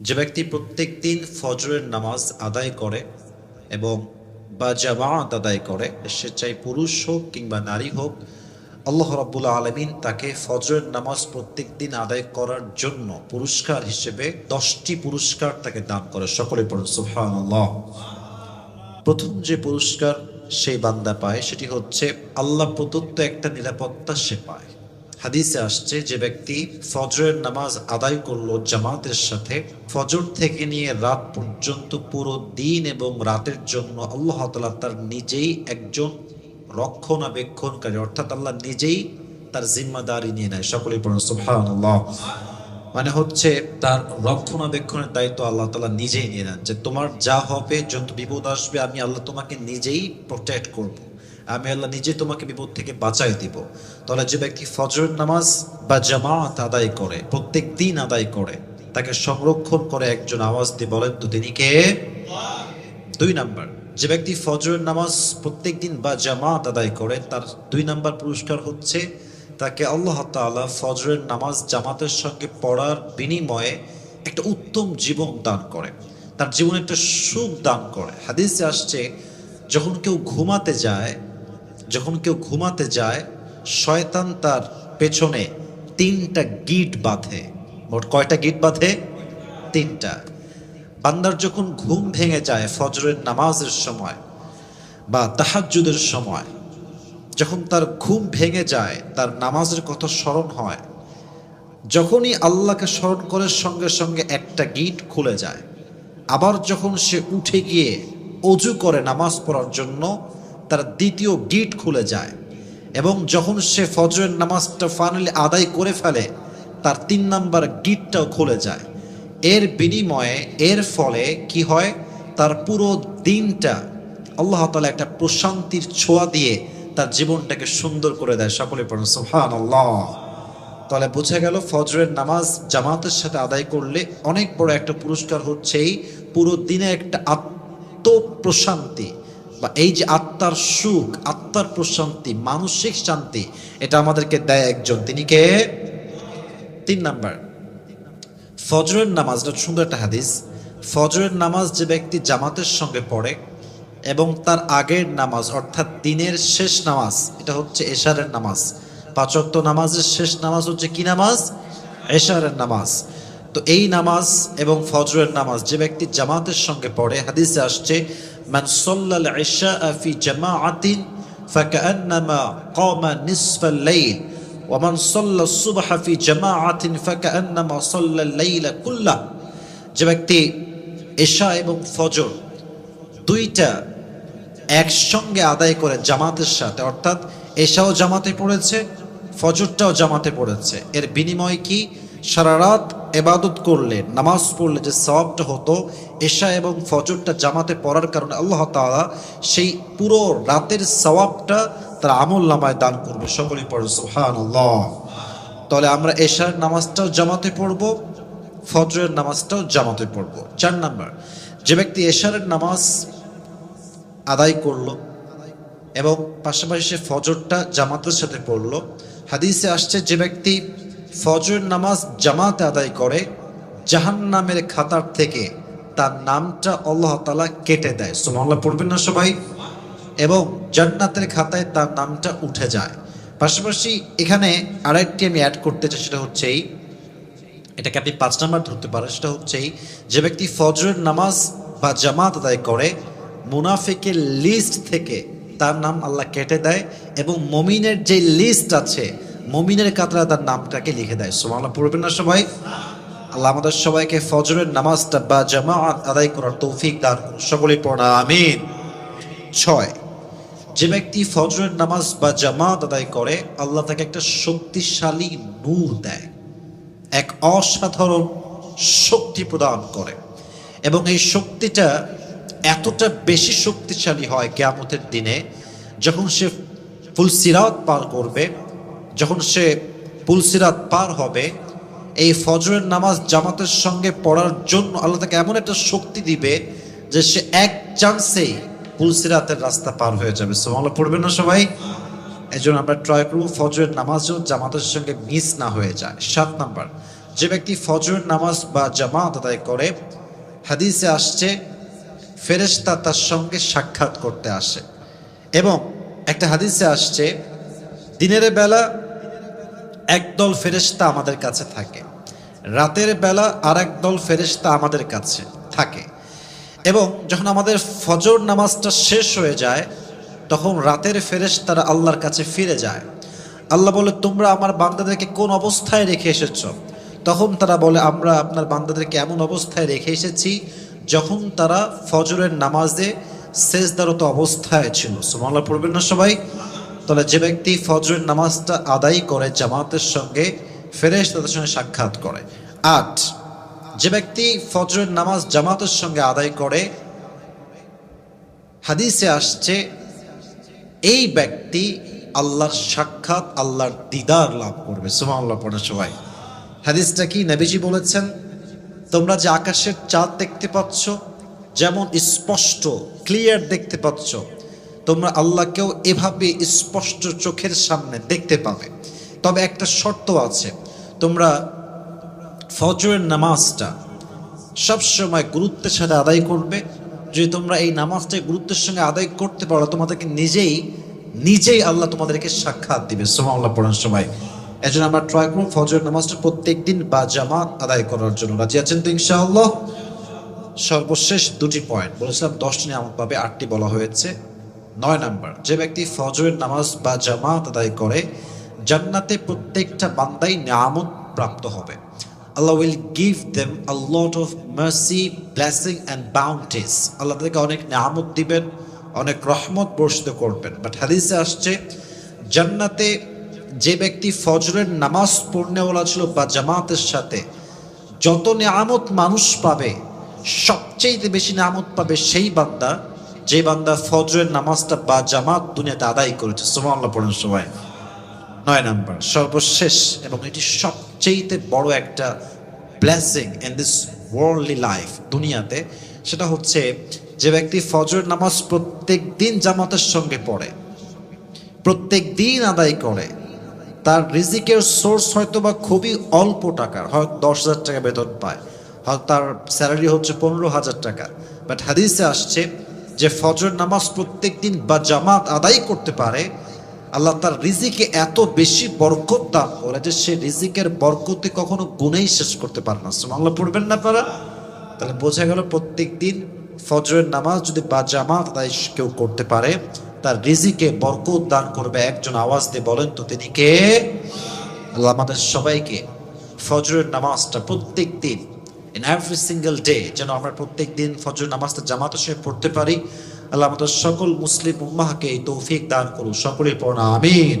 যে ব্যক্তি প্রত্যেক দিন ফজরের নামাজ আদায় করে এবং বা জামাত আদায় করে, সে চাই পুরুষ হোক কিংবা নারী হোক, আল্লাহ রাব্বুল আলমিন তাকে ফজরের নামাজ প্রত্যেক দিন আদায় করার জন্য পুরস্কার হিসেবে দশটি পুরস্কার তাকে দান করে। সকলে পড়ুন প্রথম যে পুরস্কার সেই বান্দা পায়, সেটি হচ্ছে আল্লাহ প্রদত্ত একটা নিরাপত্তা সে পায়। হাদিসে আসছে যে ব্যক্তি ফজরের নামাজ আদায় করল জামাতের সাথে, ফজর থেকে নিয়ে রাত পর্যন্ত পুরো দিন এবং রাতের জন্য আল্লাহ তালা তার নিজেই একজন রক্ষণাবেক্ষণকারী, অর্থাৎ আল্লাহ নিজেই তার জিম্মাদারি নিয়ে নেয় সকলেই পড়ুন, সুবহানাল্লাহ মানে হচ্ছে তার রক্ষণাবেক্ষণের দায়িত্ব আল্লাহ তালা নিজেই নিয়ে নেন যে তোমার যা হবে, যত বিপদ আসবে, আমি আল্লাহ তোমাকে নিজেই প্রোটেক্ট করব। আমি আল্লাহ নিজে তোমাকে বিপদ থেকে বাঁচাই দিব। তাহলে যে ব্যক্তি ফজরের নামাজ বা জামাত আদায় করে, প্রত্যেক দিন আদায় করে, তাকে সংরক্ষণ করে একজন আওয়াজ দিয়ে বলেন তো তিনি কে? দুই নাম্বার, যে ব্যক্তি ফজরের নামাজ প্রত্যেক দিন বা জামাত আদায় করে, তার দুই নাম্বার পুরস্কার হচ্ছে তাকে আল্লাহ তাআলা ফজরের নামাজ জামাতের সঙ্গে পড়ার বিনিময়ে একটা উত্তম জীবন দান করে। তার জীবনে একটা সুখ দান করে। হাদিসে আসছে, যখন কেউ ঘুমাতে যায় যখন কেউ ঘুমাতে যায়, শয়তান তার পেছনে তিনটা গিট বাঁধে। মোট কয়টা গিট বাঁধে? তিনটা। বান্দার যখন ঘুম ভেঙে যায় ফজরের নামাজের সময় বা তাহাজ্জুদের সময়, যখন তার ঘুম ভেঙে যায়, তার নামাজের কথা স্মরণ হয়, যখনই আল্লাহকে স্মরণ করে সঙ্গে সঙ্গে একটা গিট খুলে যায়। আবার যখন সে উঠে গিয়ে অজু করে নামাজ পড়ার জন্য তার দ্বিতীয় গিট খুলে যায় এবং যখন সে ফজরের নামাজটা ফাইনালি আদায় করে ফেলে, তার তিন নাম্বার গিটটাও খুলে যায়। এর বিনিময়ে, এর ফলে কি হয়? তার পুরো দিনটা আল্লাহ তালা একটা প্রশান্তির ছোঁয়া দিয়ে তার জীবনটাকে সুন্দর করে দেয়। সকলে পড়ুন সুহান আল্লাহ তাহলে বোঝা গেল ফজরের নামাজ জামাতের সাথে আদায় করলে অনেক বড় একটা পুরস্কার হচ্ছেই পুরো দিনে একটা আত্মপ্রশান্তি। বা এই যে আত্মার সুখ, আত্মার প্রশান্তি, মানসিক শান্তি, এটা আমাদেরকে দেয় একজন। তিনি কে? তিন নাম্বার। ফজরের নামাজ, এটা সুন্দর একটা হাদিস। ফজরের নামাজ যে ব্যক্তি জামাতের সঙ্গে পড়ে এবং তার আগের নামাজ, অর্থাৎ দিনের শেষ নামাজ, এটা হচ্ছে এশারের নামাজ। পাঁচক্ত নামাজের শেষ নামাজ হচ্ছে কি নামাজ? এশারের নামাজ। তো এই নামাজ এবং ফজরের নামাজ যে ব্যক্তি জামাতের সঙ্গে পড়ে, হাদিসে আসছে লাইলা কুল্লাহ যে ব্যক্তি এশা এবং ফজর দুইটা একসঙ্গে আদায় করে জামাতের সাথে, অর্থাৎ এশাও জামাতে পড়েছে, ফজরটাও জামাতে পড়েছে। এর বিনিময় কি? সারা রাত এবাদত করলে, নামাজ পড়লে যে সওয়াবটা হতো, এশা এবং ফজরটা জামাতে পড়ার কারণে আল্লাহ তালা সেই পুরো রাতের সওয়াবটা তার আমল নামায় দান করবে। সকলেই পড়ে, সুবহানাল্লাহ। তাহলে আমরা এশার নামাজটাও জামাতে পড়ব, ফজরের নামাজটাও জামাতে পড়ব। চার নাম্বার, যে ব্যক্তি এশারের নামাজ আদায় করল এবং পাশাপাশি সে ফজরটা জামাতের সাথে পড়ল, হাদিসে আসছে যে ব্যক্তি ফজর নামাজ জামাতে আদায় করে জাহান নামের খাতার থেকে তার নামটা আল্লাহ তালা কেটে দেয়। সুমাল্লাহ পড়বেন না সবাই? এবং জান্নাতের খাতায় তার নামটা উঠে যায়। পাশাপাশি এখানে আরেকটি আমি অ্যাড করতে চাই, সেটা হচ্ছে এই, এটাকে আপনি পাঁচ নাম্বার ধরতে পারেন, সেটা হচ্ছে যে ব্যক্তি ফজরের নামাজ বা জামাত আদায় করে, মুনাফিকের লিস্ট থেকে তার নাম আল্লাহ কেটে দেয় এবং মমিনের যে লিস্ট আছে মমিনের কাতরা তার নামটাকে লিখে দেয়। সোমাল্লাহ পড়বেন না সবাই? আল্লাহ আমাদের সবাইকে ফজরের নামাজটা বা জামাত আদায় করার তৌফিক দান সকলেই পড়া, আমিন। ছয়, যে ব্যক্তি ফজরের নামাজ বা জামাত আদায় করে, আল্লাহ তাকে একটা শক্তিশালী নূর দেয়। এক অসাধারণ শক্তি প্রদান করে। এবং এই শক্তিটা এতটা বেশি শক্তিশালী হয় কেয়ামতের দিনে, যখন সে ফুল ফুলসিরাত পার করবে যখন সে ফুলসিরাত পার হবে, এই ফজরের নামাজ জামাতের সঙ্গে পড়ার জন্য আল্লাহ তাকে এমন একটা শক্তি দিবে যে সে এক চান্সেই পুলসিরাতের রাস্তা পার হয়ে যাবে। সোমাল্লা পড়বে না সবাই? এই জন্য আমরা ট্রাই করব ফজরের নামাজও জামাতের সঙ্গে মিস না হয়ে যায়। সাত নাম্বার, যে ব্যক্তি ফজরের নামাজ বা জামাত আদায় করে, হাদিসে আসছে, ফেরেশতা তার সঙ্গে সাক্ষাৎ করতে আসে। এবং একটা হাদিসে আসছে, দিনের বেলা একদল ফেরেশতা আমাদের কাছে থাকে। রাতের বেলা আর একদল ফেরেশতা আমাদের কাছে থাকে। এবং যখন আমাদের ফজর নামাজটা শেষ হয়ে যায়, তখন রাতের ফেরেশতারা আল্লাহর কাছে ফিরে যায়। আল্লাহ বলে, তোমরা আমার বান্দাদেরকে কোন অবস্থায় রেখে এসেছ? তখন তারা বলে, আমরা আপনার বান্দাদেরকে এমন অবস্থায় রেখে এসেছি যখন তারা ফজরের নামাজে শেষদারত অবস্থায় ছিল। সুমাল্লাহ পড়বেন না সবাই? তাহলে যে ব্যক্তি ফজরের নামাজটা আদায় করে জামাতের সঙ্গে ফেরেশ তাদের সঙ্গে সাক্ষাৎ করে। আট, যে ব্যক্তি ফজরের নামাজ জামাতের সঙ্গে আদায় করে, হাদিসে আসছে, এই ব্যক্তি আল্লাহর সাক্ষাৎ, আল্লাহর দিদার লাভ করবে। সুমাল্লাহ পড়ে সবাই। হাদিসটা কি নবীজি বলেছেন? তোমরা যে আকাশের চাঁদ দেখতে পাচ্ছ, যেমন স্পষ্ট ক্লিয়ার দেখতে পাচ্ছ তোমরা আল্লাহকেও এভাবে স্পষ্ট চোখের সামনে দেখতে পাবে। তবে একটা শর্ত আছে, তোমরা ফজরের নামাজটা সবসময় গুরুত্বের সাথে আদায় করবে। যদি তোমরা এই নামাজটা গুরুত্বের সঙ্গে আদায় করতে পারো, তোমাদেরকে নিজেই নিজেই আল্লাহ তোমাদেরকে সাক্ষাৎ দিবে। সোমাল্লাহ পড়ার সময়। এজন্য আমরা ট্রাই করুন ফজরের নামাজটা প্রত্যেক দিন বা জামাত আদায় করার জন্য। রাজি আছেন তো ইনশাআল্লাহ? সর্বশেষ দুটি পয়েন্ট বলেছিলাম দশটি নিয়ামত পাবে, আটটি বলা হয়েছে। নয় নাম্বার, যে ব্যক্তি ফজরের নামাজ বা জামাত আদায় করে, জান্নাতে প্রত্যেকটা বান্দাই নামত প্রাপ্ত হবে। Allah will give them a lot of mercy blessing and bounties আল্লাহ তাদেরকে অনেক নামত দিবেন, অনেক রহমত বর্ষিত করবেন। বাট হাদিসে আসছে, জান্নাতে যে ব্যক্তি ফজরের নামাজ পড়নেওয়ালা ছিল বা জামাতের সাথে, যত নিয়ামত মানুষ পাবে, সবচেয়ে বেশি নিয়ামত পাবে সেই বান্দা যে বান্দা ফজরের নামাজটা বা জামাত দুনিয়াতে আদায় করেছে সোমাল্লাহ পড়েন সবাই। নয় নাম্বার, সর্বশেষ এবং এটি সবচেয়ে বড় একটা blessing in this worldly life দুনিয়াতে, সেটা হচ্ছে যে ব্যক্তি ফজর নামাজ প্রত্যেক দিন জামাতের সঙ্গে পড়ে, প্রত্যেক দিন আদায় করে, তার রিজিকের সোর্স হয়তো বা খুবই অল্প টাকার, হয়তো দশ হাজার টাকা বেতন পায়, হয়তো তার স্যালারি হচ্ছে পনেরো হাজার টাকা বাট হাদিসে আসছে যে ফজর নামাজ প্রত্যেক দিন বা জামাত আদায় করতে পারে, আল্লাহ তার রিজিকে এত বেশি বরকত দান করে যে সে রিজিকের বরকতে কখনো গুণেই শেষ করতে পারে না। আল্লাহ পড়বেন না আপনারা? তাহলে বোঝা গেল প্রত্যেক দিন ফজরের নামাজ যদি বা জামাত আদায় কেউ করতে পারে, তার রিজিকে বরকত দান করবে একজন আওয়াজ দিয়ে বলেন তো তিনি কে? আল্লাহ আমাদের সবাইকে ফজরের নামাজটা প্রত্যেক দিন ইন এভরি সিঙ্গেল ডে যেন আমরা প্রত্যেক দিন ফজর নামাজটা জামাত হিসেবে পড়তে পারি, আল্লাহ আমাদের সকল মুসলিম উম্মাহকে এই তৌফিক দান করুন, সকলের পড়া আমিন।